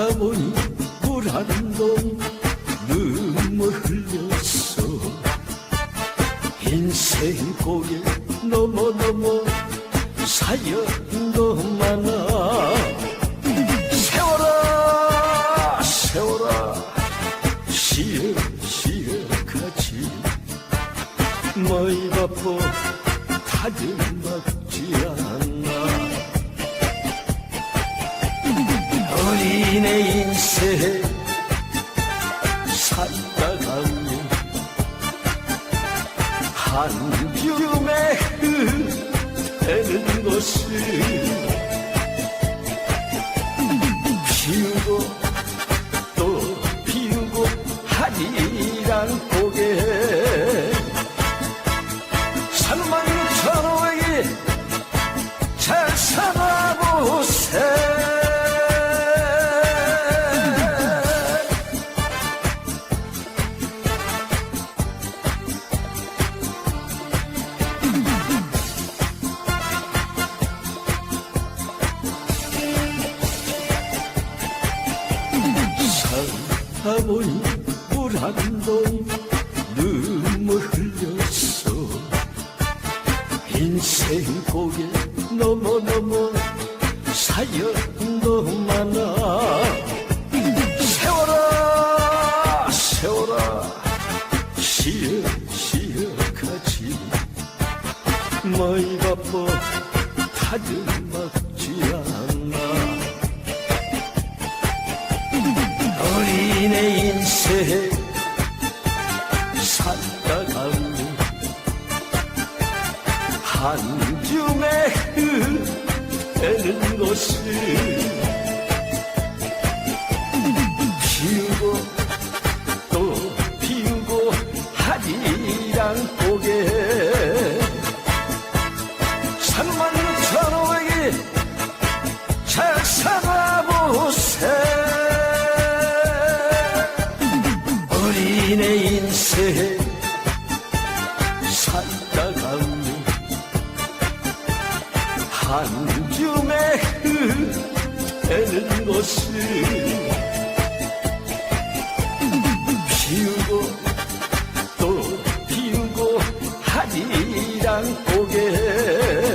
살아보니 불안동 눈물 흘렸어. 인생 고개 넘어 넘어 사연도 많아. 세워라 세워라 시에 시에 같이 머리 바빠 다듬막지 않 어린애 인생 살다가면 한 줌에 흐르는 것을 살아보니 불안동 눈물 흘렸어. 인생 고개 넘어 사연도 많아. 세워라! 세워라! 시어 시어 같이 머리 바빠 다듬막지 않 인생 살다가면 한 줌에 흐르는 것을 당신의 인생 살다 가니 한 줌의 흙에는 것을 피우고 또 피우고 하지랑 고개